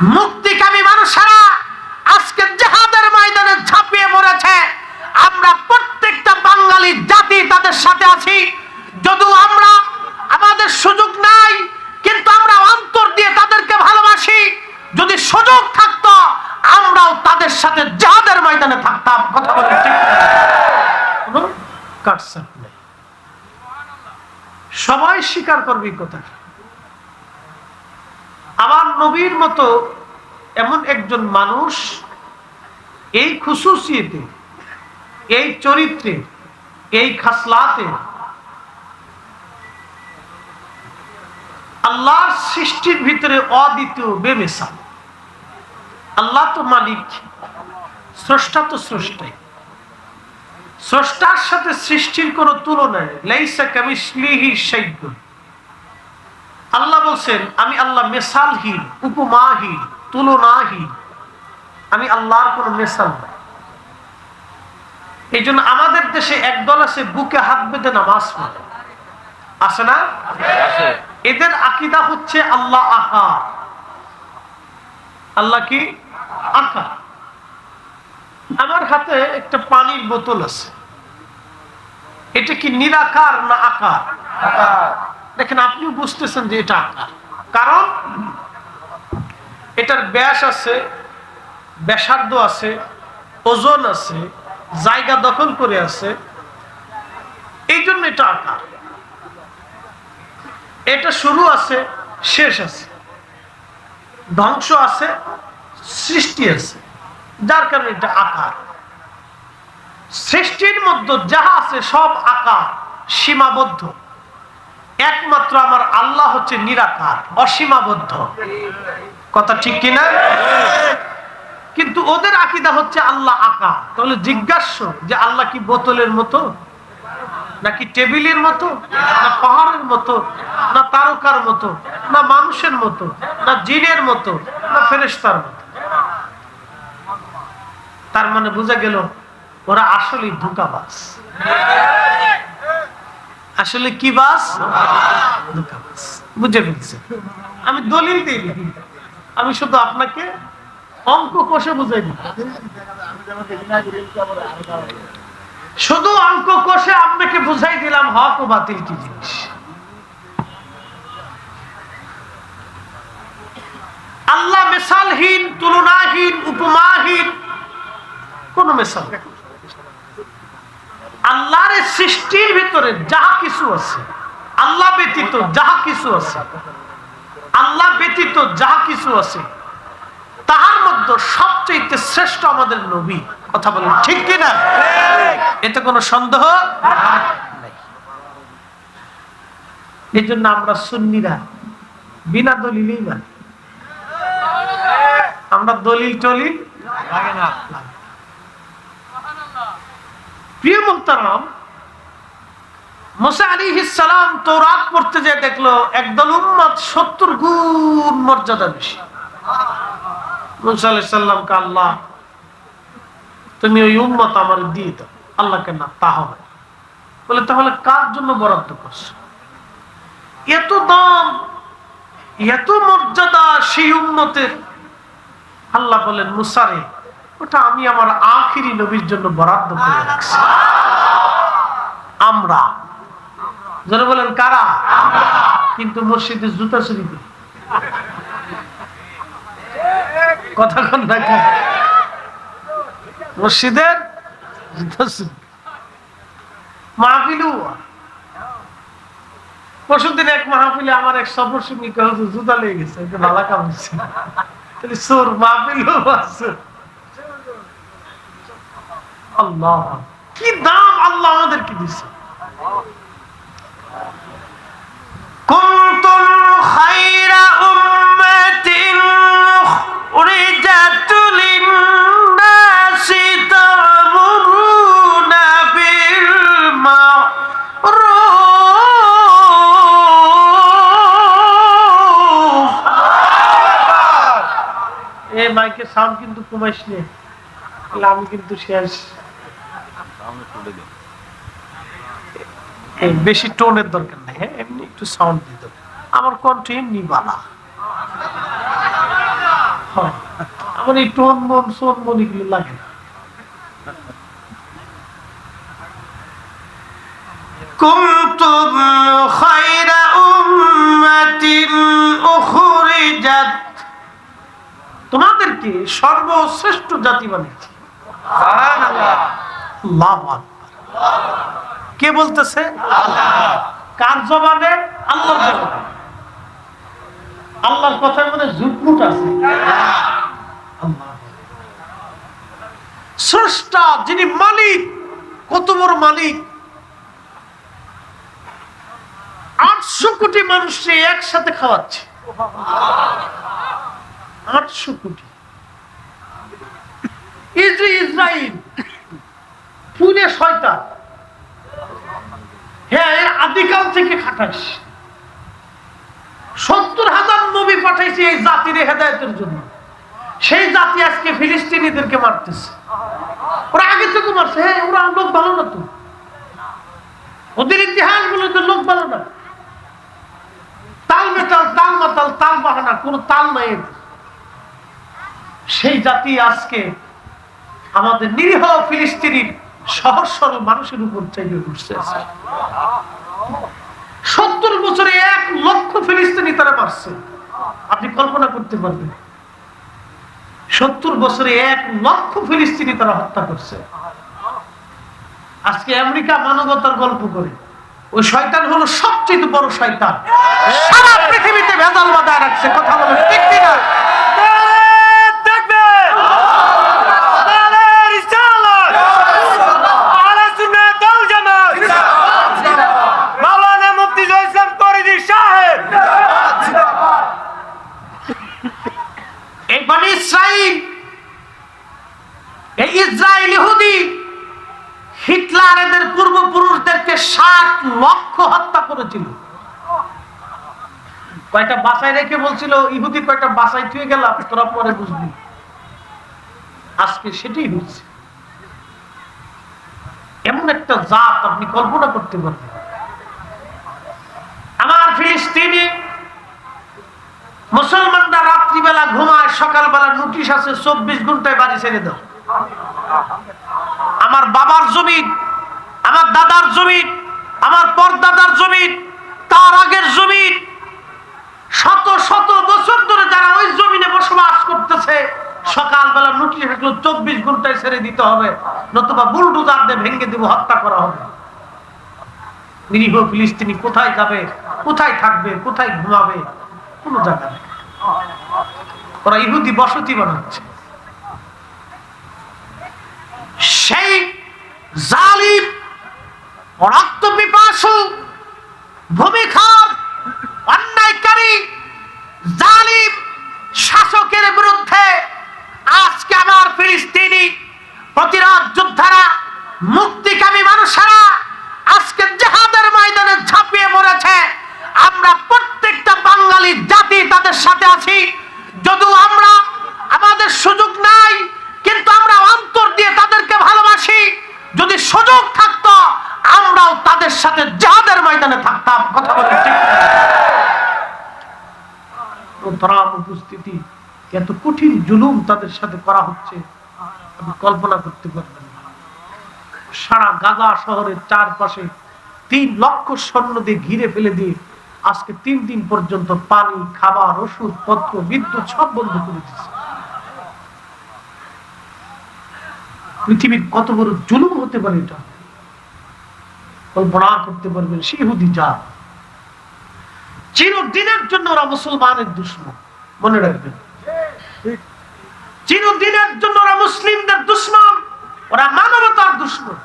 মুক্তিকামী মানুষেরা আজকে জেহাদের ময়দানে ঝাঁপিয়ে মরেছে আমরা প্রত্যেকটা বাঙালি জাতি তাদের সাথে আছি। যদিও আমরা আমাদের সুযোগ নাই, কিন্তু আমরা অন্তর দিয়ে তাদেরকে ভালোবাসি। যদি সুযোগ থাকতো, আমরাও তাদের সাথে জাহাদের ময়দানে থাকতাম। কথা বলে সবাই স্বীকার করবি কথা আমার নবীর মতো এমন একজন মানুষ এই খুশুসিয়েতে এই চরিত্রে, এই খাসলাতে আল্লাহর সৃষ্টির ভিতরে অদ্বিতীয় বেমেসাল। আল্লাহ তো মালিক, স্রষ্টা তো স্রষ্টাই। স্রষ্টার সাথে সৃষ্টির কোনো তুলনায় লাইসা কামিসলিহি শাইউন আল্লাহ বলছেন আমি আল্লাহ মেসালহীন উপমাহীন তুলনাহীন। আমি আল্লাহর কোনো মেসাল নাই এই জন্য আমাদের দেশে একদল আছে বুকে হাত বেঁধে নামাজ পড়ে। আছে না? এদের আকিদা হচ্ছে আল্লাহ আহা আল্লাহ কি? আকা আমার হাতে একটা পানির বোতল আছে। এটা কি নিরাকার না আকার। দেখেন, আপনিও বুঝতেছেন যে এটা আকার কারণ এটার ব্যাস আছে, ব্যাসার্ধ আছে, ওজন আছে, জায়গা দখল করে আছে। এই জন্য এটা আকার। এটা শুরু আছে, শেষ আছে। ধ্বংস আছে, সৃষ্টি আছে। যার কারণে এটা আকার। সৃষ্টির মধ্যে যাহা আছে সব আকার সীমাবদ্ধ। একমাত্র আমার আল্লাহ হচ্ছে নিরাকার, অসীমাবদ্ধ। কথা ঠিক কিনা? কিন্তু ওদের আকিদা হচ্ছে আল্লাহ আকা তাহলে জিজ্ঞাস্য যে আল্লাহ কি বোতলের মতো? নাকি টেবিলের মতো? না পাহাড়ের মতো? না তারকার মতো? না মানুষের মতো? না জিনের মতো? না ফেরেস্তার মতো? তার মানে বোঝা গেল, ওরা আসলেই ধোকাবাজ। আসলে কি বাস? বুঝে ফেলছে। আমি দলিল দিই। আমি শুধু আপনাকে অঙ্ক কষে বুঝাই দিই। শুধু অঙ্ক কষে আপনাকে বুঝাই দিলাম হক ও বাতিল কি জিনিস। আল্লাহ মেসালহীন, তুলনাহীন, উপমাহীন, কোন মেসাল আল্লাহর সৃষ্টির ভিতরে যাহা কিছু আছে, আল্লাহ ব্যতীত যাহা কিছু আছে, আল্লাহ ব্যতীত যাহা কিছু আছে, তাহার মধ্যে সবচেয়ে শ্রেষ্ঠ আমাদের নবী। কথা বলেন ঠিক কিনা এতে কোনো সন্দেহ এই জন্য আমরা সুন্নিরা, বিনা দলিলেই মানি আমরা দলিল টলিল লাগে না। প্রিয় মুক্তারাম মোসা আলী সালাম তৌরাত পড়তে যে দেখল একদল উম্মত সত্তর গুণ মর্যাদা বেশি। আল্লাহ, তুমি ওই উম্মত আমার দিয়ে দাও আল্লাহকে না, তা হবে বলে, তাহলে কার জন্য বরাদ্দ করছ? এত দাম, এত মর্যাদা সেই উম্মতের। আল্লাহ বলেন মুসারে ওটা আমি আমার আখিরি নবীর জন্য বরাদ্দ করে রাখছি। আমরা। যারা বলেন কারা? কিন্তু মসজিদে জুতা চুরি করি। কথা কন না মসজিদের জুতা চুরি পরশুদিন এক মাহফিলে আমার এক সফর সঙ্গী জুতা লেগে গেছে ভালো কাম হচ্ছে তাহলে সোর মাহফিলও আছে। আল্লাহ। কি দাম আল্লাহ আমাদেরকে দিছে। কুনতুম খায়রা উম্মাতিন উখরিজাত মাইকের সাউন্ড কিন্তু কমাইস নে। আমি কিন্তু শেষ সামনে তুলে দিন এই বেশি টোনের দরকার নাই হ্যাঁ এমনি একটু সাউন্ড দিতে হবে। আমার কণ্ঠ এমনি বালা হ হয় আমার এই টোন মন সোন মন এগুলো লাগে না كنتم خير أمة أخرجت তোমাদেরকে সর্বশ্রেষ্ঠ জাতি বানিয়েছে আল্লাহু কে বলতেছে? কার জবানে? আল্লাহর জবানে। আল্লাহর কথার মধ্যে জুটমুট আছে। স্রষ্টা যিনি মালিক, কত বড় মালিক। আটশো কোটি মানুষকে একসাথে খাওয়াচ্ছে। আটশো কোটি। ইসরায়েল পুনে শয়তান। হ্যাঁ এর আদিকাল থেকে খাটাইস। সত্তর হাজার নবী পাঠাইছে এই জাতির হেদায়তের জন্য। সেই জাতি আজকে ফিলিস্তিনিদেরকে মারতেছে। ওরা আগে থেকে মারছে। হ্যাঁ ওরা লোক ভালো না তো। ওদের ইতিহাস গুলোতে লোক ভালো না। তাল মেটাল, তাল মাতাল, তাল বাহানা, কোন তাল নাই সেই জাতি আজকে আমাদের নিরীহ ফিলিস্তিনির সহজ সরল মানুষের উপর করছে আজকে। সত্তর বছরে এক লক্ষ ফিলিস্তিনি তারা মারছে। আপনি কল্পনা করতে পারবেন। সত্তর বছরে এক লক্ষ ফিলিস্তিনি তারা হত্যা করছে। আজকে আমেরিকা মানবতার গল্প করে। ওই শয়তান হলো সবচেয়ে বড় শয়তান। সারা পৃথিবীতে ভেজাল বাজায় রাখছে, কথা বলে ঠিক কিনা? ইসরায়েল ইহুদি হিটলার এদের পূর্বপুরুষদেরকে ষাট লক্ষ হত্যা করেছিল। কয়টা বাসায় রেখে বলছিল, ইহুদি, কয়টা বাসায় থুয়ে গেলাম, তোরা পরে বুঝবি। আজকে সেটাই হচ্ছে। এমন একটা জাত আপনি কল্পনা করতে পারবেন। আমার ফিলিস্তিনি মুসলমানরা রাত্রিবেলা ঘুমায়, সকালবেলা নোটিশ আছে, চব্বিশ ঘন্টায় বাড়ি ছেড়ে দাও। আমার বাবার জমি আমার দাদার জমি আমার পরদাদার জমি তার আগের জমি শত শত বছর ধরে যারা ওই জমিনে বসবাস করতেছে, সকালবেলা নোটিশ থাকল চব্বিশ ঘন্টায় ছেড়ে দিতে হবে, নতুবা বুলডুজার দিয়ে ভেঙে দেবো, হত্যা করা হবে। নিরীহ ফিলিস্তিনি কোথায় যাবে, কোথায় থাকবে, কোথায় ঘুমাবে? কোনো জায়গা নেই। ওরা ইহুদি বসতি বানাচ্ছে। সেই জালিম রক্ত পিপাসু ভূমিকার অন্যায়কারী জালিম শাসকের বিরুদ্ধে আজকে আমার ফিলিস্তিনি প্রতিরোধ যোদ্ধারা মুক্তিকামী মানুষেরা আজকে জেহাদের ময়দানে ঝাঁপিয়ে পড়েছে আমরা প্রত্যেকটা বাঙালি জাতি তাদের সাথে আছি যদিও আমরা আমাদের সুযোগ নাই কিন্তু আমরা অন্তর দিয়ে তাদেরকে ভালোবাসি যদি সুযোগ থাকতো আমরাও তাদের সাথে জাহাদের ময়দানে থাকতাম কথা বলে ঠিক ধরাম উপস্থিতি এত কঠিন জুলুম তাদের সাথে করা হচ্ছে, আপনি কল্পনা করতে পারবেন সারা গাজা শহরের চারপাশে তিন লক্ষ সৈন্য দিয়ে ঘিরে ফেলে দিয়ে আজকে তিন দিন পর্যন্ত পানি, খাবার, ওষুধ, পত্র, বিদ্যুৎ সব বন্ধ করে দিচ্ছে পৃথিবীর কত বড় জুলুম হতে পারে এটা? কল্পনা করতে পারবেন সেই হুদি যা চিরদিনের জন্য ওরা মুসলমানের দুশ্মন। মনে রাখবেন। চিরদিনের জন্য ওরা মুসলিমদের দুশ্মন ওরা মানবতার দুশ্মন।